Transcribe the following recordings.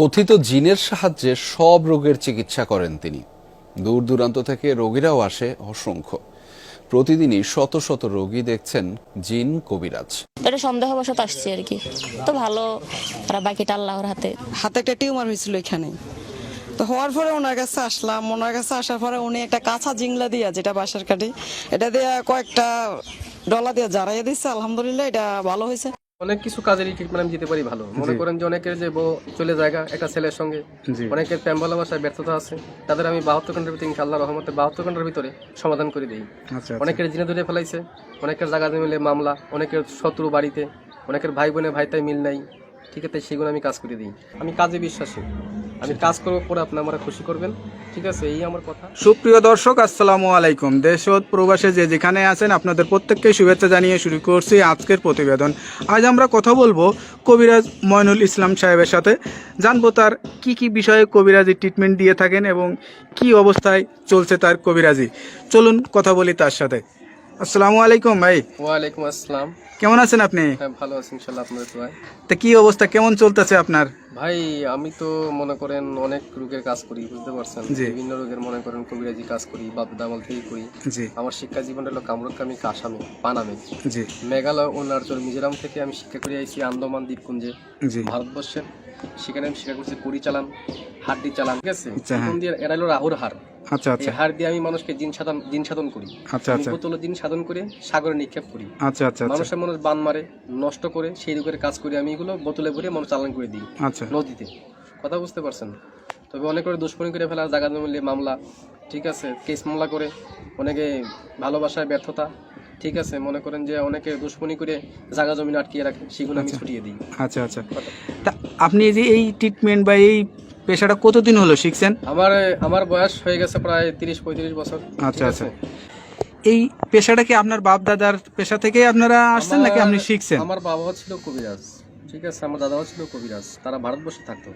কথিত জিনের সাহায্যে সব রোগের চিকিৎসা করেন তিনি। দূর দূরান্ত থেকে রোগীরাও আসে অসংখ্য। প্রতিদিনই শত শত রোগী দেখছেন জিন কবিরাজ। এটা সন্দেহবশত আসছি আর কি। তো ভালো আর বাকিটা আল্লাহর হাতে। হাতে একটা টিউমার হয়েছিল এখানে। তো হওয়ার পরে ওনার কাছে আসলাম। ওনার কাছে আসার পরে উনি একটা কাঁচা জিংলা দিয়া যেটা বাসার কাঠি এটা দিয়ে কয়েকটা ডলা দিয়ে জারাইয়া দিচ্ছে আলহামদুলিল্লাহ এটা ভালো হয়েছে। অনেক কিছু কাজেরই ট্রিটমেন্ট আমি দিতে পারি ভালো। মনে করেন যে অনেকের যে বউ চলে জায়গা একটা ছেলের সঙ্গে অনেকের প্রেম ভালোবাসায় ব্যর্থতা আছে তাদের আমি বাহাত্তর ঘণ্টার ভিতরে ইনশাল্লাহ রহমতে বাহাত্তর ঘণ্টার ভিতরে সমাধান করে দিই। অনেকের জিনে ধরে ফেলাইছে অনেকের জায়গা মিলে মামলা অনেকের শত্রু বাড়িতে অনেকের ভাই বোনে ভাইতাই মিল নাই ঠিক আছে সেগুলো আমি কাজ করে দিই। আমি কাজে বিশ্বাসী। আমি কাজ করব পরে আপনি আমার খুশি করবেন ঠিক আছে, এই আমার কথা। সুপ্রিয় দর্শক, আসসালামু আলাইকুম। দেশ ও প্রবাসে যে যেখানে আছেন, আপনাদের প্রত্যেককে শুভেচ্ছা জানিয়ে শুরু করছি আজকের প্রতিবেদন। আজ আমরা কথা বলব কবিরাজ ময়নুল ইসলাম সাহেবের সাথে। জানব তার কি কি বিষয়ে কবিরাজি ট্রিটমেন্ট দিয়ে থাকেন এবং কি অবস্থায় চলছে তার কবিরাজি। চলুন কথা বলি তার সাথে। আসসালামু আলাইকুম ভাই। ওয়ালাইকুম আসসালাম। কেমন আছেন আপনি? হ্যাঁ ভালো আছি ইনশাল্লাহ আপনাদের তা কি অবস্থা? কেমন চলতেছে আপনার? ভাই আমি তো মনে করেন অনেক রোগের কাজ করি বুঝতে পারছেন? বিভিন্ন রোগের মনে করেন কবিরাজি কাজ করি বাপ দামাল থেকে করি। জি। আমার শিক্ষা জীবন হলো কামরুকামি কাসামে পানামে। জি। মেঘালয় ও অরুণাচল মিজোরাম থেকে আমি শিক্ষা করে আইছি আন্দামান দ্বীপপুঞ্জে। জি। ভারতবর্ষের সেখানে আমি শিক্ষা করছি কুড়ি চালান হাড্ডি চালান ঠিক আছে? আচ্ছা, হ্যাঁ। এরা হলো রাহুর হার। আচ্ছা আচ্ছা। হার দিয়ে আমি মানুষকে জিন সাধন জিন সাধন করি। আচ্ছা আচ্ছা। বোতলে জিন সাধন করে সাগরে নিক্ষেপ করি। আচ্ছা আচ্ছা আচ্ছা। মানুষের মানুষ বান মারে নষ্ট করে সেই রোগের কাজ করি আমি এগুলো বোতলে ভরে মানুষ চালান করে দিই আচ্ছা। নদীতে। কথা বুঝতে পারছেন? তবে অনেক করে দুষ্কর্মী করে ফেলা জায়গা জমিলে মামলা ঠিক আছে কেস মামলা করে অনেকে ভালোবাসায় ব্যর্থতা ঠিক আছে মনে করেন যে অনেকে দুশ্মনী করে জায়গা জমি আটকিয়ে রাখে সেগুলো আমি ছুটিয়ে দিই। আচ্ছা আচ্ছা। তা আপনি এই যে এই ট্রিটমেন্ট বা এই পেশাটা কতদিন হলো শিখছেন? আমার আমার বয়স হয়ে গেছে প্রায় তিরিশ পঁয়ত্রিশ বছর। আচ্ছা আচ্ছা। এই পেশাটা কি আপনার বাপ দাদার পেশা থেকে আপনারা আসছেন নাকি আপনি শিখছেন? আমার বাবাও ছিল কবিরাজ। ঠিক আছে আমার দাদাও ছিল কবিরাজ। তারা ভারতবর্ষে থাকতো।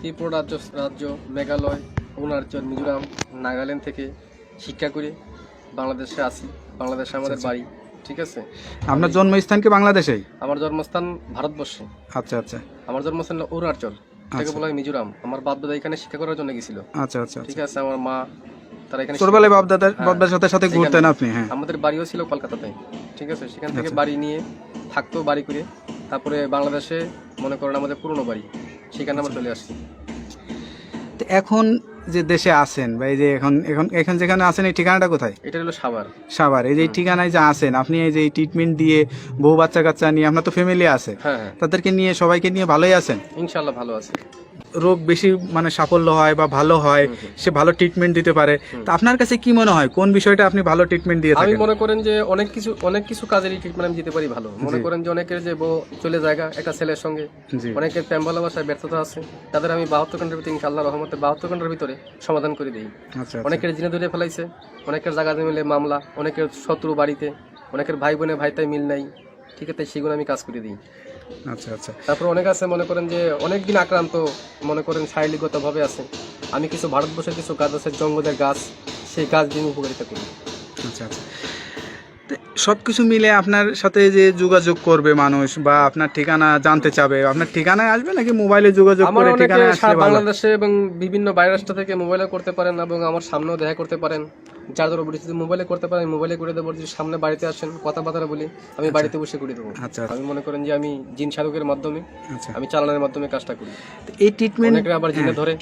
ত্রিপুরা রাজ্য রাজ্য মেঘালয় অরুণাচল মিজোরাম নাগাল্যান্ড থেকে শিক্ষা করে বাংলাদেশে আসি। বাংলাদেশে আমাদের বাড়ি। ঠিক আছে? আপনার জন্মস্থান কি বাংলাদেশেই? আমার জন্মস্থান ভারতবর্ষে। আচ্ছা আচ্ছা। আমার জন্মস্থান অরুণাচল। থেকে আচ্ছা। বলা হয় মিজোরাম আমার বাপ দাদা এখানে শিক্ষা করার জন্য গেছিল। আচ্ছা আচ্ছা ঠিক আছে আমার মা তারা এখানে ছোটবেলায় বাপ দাদার হ্যাঁ, বাপ দাদার সাথে সাথে ঘুরতেন আপনি হ্যাঁ। আমাদের বাড়িও ছিল কলকাতাতে ঠিক আছে? সেখান থেকে আচ্ছা। বাড়ি নিয়ে থাকতো বাড়ি করে। তারপরে বাংলাদেশে মনে করেন আমাদের পুরনো বাড়ি সেখানে আমরা চলে আসছি। তো এখন যে দেশে আছেন বা এই যে এখন এখন এখন যেখানে আছেন এই ঠিকানাটা কোথায়? এটা হলো সাভার। সাভার। এই যে এই ঠিকানায় যে আছেন আপনি এই যে ট্রিটমেন্ট দিয়ে বহু বাচ্চা কাচ্চা নিয়ে আপনার তো ফ্যামিলি আছে। হ্যাঁ হ্যাঁ। তাদেরকে নিয়ে সবাইকে নিয়ে ভালোই আছেন? ইনশাল্লাহ ভালো আছে। রোগ বেশি মানে সাফল্য হয় বা ভালো হয় সে ভালো ট্রিটমেন্ট দিতে পারে। তা আপনার কাছে কি মনে হয়? কোন বিষয়টা আপনি ভালো ট্রিটমেন্ট দিয়ে আমি মনে করেন যে অনেক কিছু অনেক কিছু কাজেরই ট্রিটমেন্ট আমি দিতে পারি ভালো। মনে করেন যে অনেকের যে বউ চলে জায়গা একটা ছেলের সঙ্গে। অনেকের প্রেম ভালোবাসায় ব্যর্থতা আছে। তাদের আমি বাহাত্তর ঘণ্টার ভিতরে ইনশাল্লাহ রহমতে বাহাত্তর ঘণ্টার ভিতরে সমাধান করে দিই। আচ্ছা আচ্ছা। অনেকের জিনে ধরে ফেলাইছে অনেকের জায়গা মিলে মামলা অনেকের শত্রু বাড়িতে অনেকের ভাই বোনে ভাইতাই মিল নাই ঠিক আছে সেগুলো আমি কাজ করে দিই। আচ্ছা আচ্ছা। তারপর অনেক আছে মনে করেন যে অনেক দিন আক্রান্ত মনে করেন শারীরিকগতভাবে আছে। আমি কিছু ভারতবর্ষের কিছু গাছ আছে জঙ্গলের গাছ সেই গাছ দিয়ে উপকারিতা করি। আচ্ছা আচ্ছা। সব কিছু মিলে আপনার সাথে যে যোগাযোগ করবে মানুষ বা আপনার ঠিকানা জানতে চাবে আপনার ঠিকানায় আসবে নাকি মোবাইলে যোগাযোগ করে আসলে বাংলাদেশে এবং বিভিন্ন বাইরের থেকে মোবাইলে করতে পারেন এবং আমার সামনেও দেখা করতে পারেন। যার ধরো বলি যদি মোবাইলে করতে পারেন মোবাইলে করে দেবো যদি সামনে বাড়িতে আসেন কথাবার্তা বলি আমি বাড়িতে বসে করে দেবো। আচ্ছা আমি মনে করেন যে আমি জিন সাধকের মাধ্যমে আচ্ছা। আমি চালানোর মাধ্যমে কাজটা করি। এই ট্রিটমেন্ট অনেকে আবার জিনে ধরে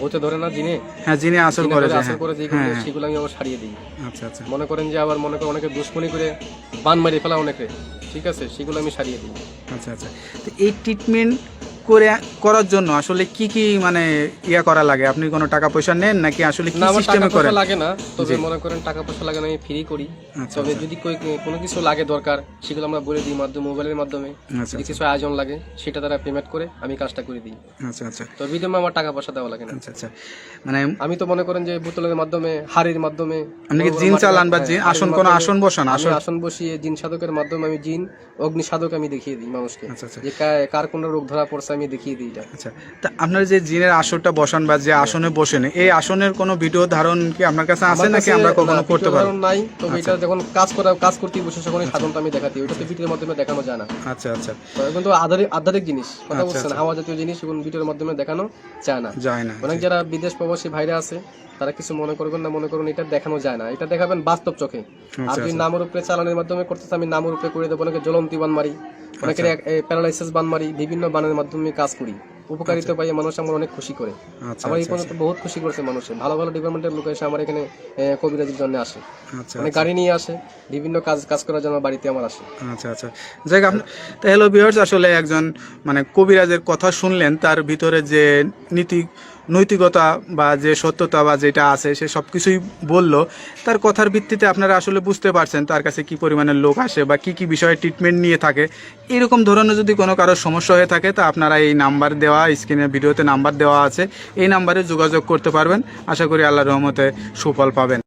ভূতে ধরে না জিনে? হ্যাঁ যিনি আসল করে আসল হ্যাঁ। করে যেগুলো হ্যাঁ, হ্যাঁ। সেগুলো আমি আবার সারিয়ে দিই। আচ্ছা আচ্ছা। মনে করেন যে আবার মনে করেন অনেকে দুশ্মনী করে বান মারিয়ে ফেলা অনেকে। ঠিক আছে? সেগুলো আমি সারিয়ে দিই। আচ্ছা আচ্ছা। তো এই ট্রিটমেন্ট করে করার জন্য আসলে কি কি মানে ইয়া করা লাগে? আপনি কোনো টাকা পয়সা নেন নাকি আসলে কি সিস্টেমে করেন? লাগে না তবে মনে করেন টাকা পয়সা লাগে না আমি ফ্রি করি। আচ্ছা, তবে যদি কোনো কিছু লাগে দরকার সেগুলো আমরা বলে দিই মাধ্যমে মোবাইলের মাধ্যমে। আচ্ছা যদি কিছু আয়োজন লাগে সেটা তারা পেমেন্ট করে আমি কাজটা করে দিই। আচ্ছা আচ্ছা। তো বিদমে আমার টাকা পয়সা দেওয়া লাগে না। আচ্ছা আচ্ছা। মানে আমি তো মনে করেন যে বোতলের মাধ্যমে হাড়ির মাধ্যমে আপনি কি জিন চালান বা জিন আসন কোনো আসন বসান? আসন আসন বসিয়ে জিন সাধকের মাধ্যমে আমি জিন অগ্নি সাধক আমি দেখিয়ে দিই মানুষকে। আচ্ছা আচ্ছা। যে কার কোন রোগ ধরা পড়ছে আমি দেখিয়ে দিই এটা। আচ্ছা তা আপনার যে জিনের আসরটা বসান বা যে আসনে বসেন এই আসনের কোনো ভিডিও ধারণ কি আপনার কাছে আছে নাকি আমরা কখনো করতে পারব নাই তবে এটা যখন কাজ করা কাজ করতে বসে তখন সাধারণত আমি দেখাতি ওটা তো ভিডিওর মাধ্যমে দেখানো যায় না। আচ্ছা আচ্ছা। তো কিন্তু আধারিক আধারিক জিনিস কথা আচ্ছা, বলছেন হাওয়া জাতীয় জিনিস এখন ভিডিওর মাধ্যমে দেখানো যায় না। যায় না অনেক যারা বিদেশ প্রবাসী ভাইরা আছে তারা কিছু মনে করবেন না মনে করুন এটা দেখানো যায় না। এটা দেখাবেন বাস্তব চোখে। আর যদি নামের উপরে চালানোর মাধ্যমে করতেছে আমি নামের উপরে করে দেবো অনেকে জ্বলন্তি বান মারি অনেকের প্যারালাইসিস বান মারি বিভিন্ন বানের মাধ্যমে কাজ করি। উপকারিতা পাই মানুষ আমার অনেক খুশি করে। আচ্ছা আমার এই পর্যন্ত বহুত খুশি করেছে মানুষে। ভালো ভালো ডিপার্টমেন্টের লোক এসে আমার এখানে কবিরাজির জন্য আসে। আচ্ছা মানে গাড়ি নিয়ে আসে বিভিন্ন কাজ কাজ করার জন্য বাড়িতে আমার আসে। আচ্ছা আচ্ছা। যাই হোক, আপনি- তা হ্যালো বিয়ার্স আসলে একজন মানে কবিরাজের কথা শুনলেন তার ভিতরে যে নীতি নৈতিকতা বা যে সত্যতা বা যেটা আছে, সে সব কিছুই বলল। তার কথার ভিত্তিতে আপনারা আসলে বুঝতে পারছেন তার কাছে কি পরিমাণের লোক আসে বা কি কি বিষয়ে ট্রিটমেন্ট নিয়ে থাকে। এরকম ধরনের যদি কোনো কারোর সমস্যা হয়ে থাকে, তা আপনারা এই নাম্বার দেওয়া স্ক্রিনে ভিডিওতে নাম্বার দেওয়া আছে। এই নাম্বারে যোগাযোগ করতে পারবেন। আশা করি আল্লাহ রহমতে সুফল পাবেন।